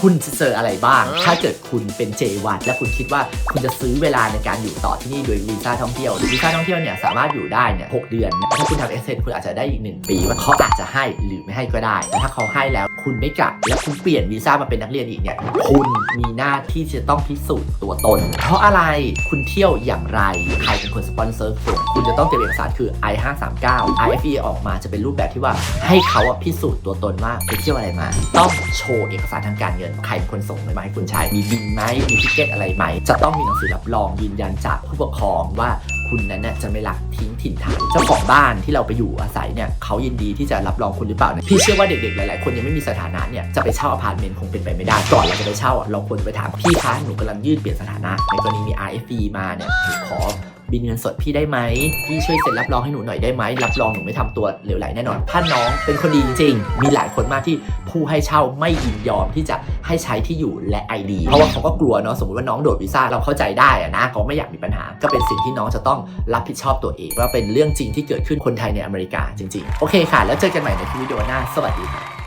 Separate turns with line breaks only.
คุณจะเจออะไรบ้าง ถ้าเกิดคุณเป็น J1 และคุณคิดว่าคุณจะซื้อเวลาในการอยู่ต่อที่นี่โดยวีซ่าท่องเที่ยววีซ่าท่องเที่ยวเนี่ยสามารถอยู่ได้เนี่ยหกเดือน ถ้าคุณทำเอเซนคุณอาจจะได้อีกหนึ่งปีว่าเขาอาจจะให้หรือไม่ให้ก็ได้ แต่ถ้าเขาให้แล้ว คุณไม่กลับ และคุณเปลี่ยนวีซ่ามาเป็นนักเรียนอีกเนี่ยคุณมีหน้าที่จะต้องพิสูจน์ตัวตน เพราะอะไรคุณเที่ยวอย่างไรใครเป็นคนสปอนเซอร์คุณคุณจะต้องเตรียมเอกสารคือ I539 IFE ออกมาจะเป็นรูปแบบที่ว่าให้เขาอะพิสูจน์ตัวตนว่าไปเที่ยวอะไรมา ต้องโชว์เอกสารทางการเงิน ใครเป็นคนส่งเงินมาให้คุณใช้มีบินไหมมีทิเก็ตอะไรไหมจะต้องมีหนังสือรับรองยืนยันจากผู้ปกครองว่า คุณนั้นน่ะจะไม่ลักทิ้งถิ่นฐานเจ้าของบ้านที่เราไปอยู่อาศัยเนี่ยเขายินดีที่จะรับรองคุณหรือเปล่าเนี่ยพี่เชื่อว่าเด็กๆหลายๆคนยังไม่มีสถานะเนี่ยจะไปเช่าอพาร์ตเมนต์คงเป็นไปไม่ได้ก่อนเราจะไปเช่าเราควรจะไปถามพี่คะหนูกำลังยื่นเปลี่ยนสถานะในกรณีมี RFE มาเนี่ยหนูขอ บินเงินสดพี่ได้ไหมพี่ช่วยเซ็นรับรองให้หนูหน่อยได้ไหมรับรองหนูไม่ทำตัวเหลวไหลแน่นอนถ้าน้องเป็นคนดีจริงๆมีหลายคนมากที่ผู้ให้เช่าไม่ยินยอมที่จะให้ใช้ที่อยู่และ ID เพราะว่าเขาก็กลัวเนาะสมมติว่าน้องโดดวีซ่าเราเข้าใจได้อะนะเขาไม่อยากมีปัญหา ก็เป็นสิ่งที่น้องจะต้องรับผิดชอบตัวเองว่าเป็นเรื่องจริงที่เกิดขึ้นคนไทยในอเมริกาจริงๆ โอเคค่ะ แล้วเจอกันใหม่ในวิดีโอหน้าสวัสดีค่ะ